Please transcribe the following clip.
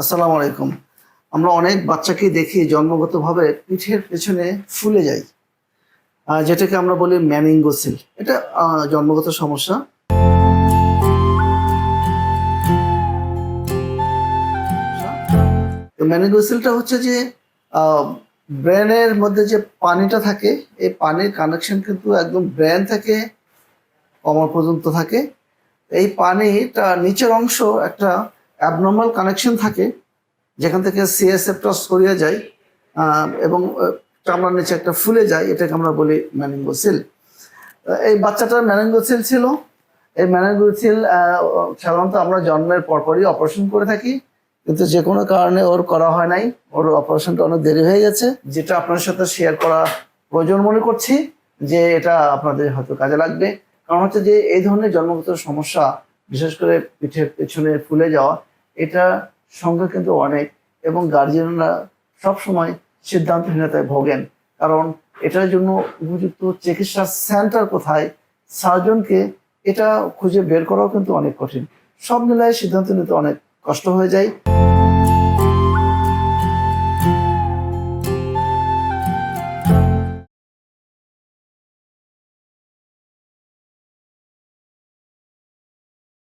আসসালামু আলাইকুম। আমরা অনেক বাচ্চাকে দেখি জন্মগতভাবে পিঠের পেছনে ফুলে যায়। যেটাকে আমরা বলি ম্যানিঙ্গোসিল এটা জন্মগত সমস্যা। ম্যানিঙ্গোসিলটা হচ্ছে যে ব্রেনের মধ্যে যে পানিটা থাকে, এই পানির কানেকশন কিন্তু একদম ব্রেন থেকে কমর পর্যন্ত থাকে। এই পানিটা নিচের অংশ একটা অ্যাবনর্মাল কানেকশন থাকে, যেখান থেকে সিএসএফটা সরিয়ে যায় এবং চামড়ার নিচে একটা ফুলে যায়, এটাকে আমরা বলি ম্যানিঙ্গোসিল এই বাচ্চাটার ম্যানিঙ্গোসিল ছিল। এই ম্যানিঙ্গোসিল সাধারণত আমরা জন্মের পরপরই অপারেশন করে থাকি, কিন্তু যে কোনো কারণে ওর করা হয় নাই। ওর অপারেশনটা অনেক দেরি হয়ে গেছে, যেটা আপনার সাথে শেয়ার করা প্রয়োজন মনে করছি, যে এটা আপনাদের হয়তো কাজে লাগবে। কারণ হচ্ছে যে এই ধরনের জন্মগত সমস্যা বিশেষ করে পিঠের পেছনে ফুলে যাওয়া, এটা সংখ্যা কিন্তু অনেক এবং গার্জিয়ানরা সবসময় সিদ্ধান্তহীনতায় ভোগেন। কারণ এটার জন্য উপযুক্ত চিকিৎসা সেন্টার কোথায় সার্জনকে এটা খুঁজে বের করাও কিন্তু অনেক কঠিন। সব মিলায় সিদ্ধান্ত নিতে অনেক কষ্ট হয়ে যায়।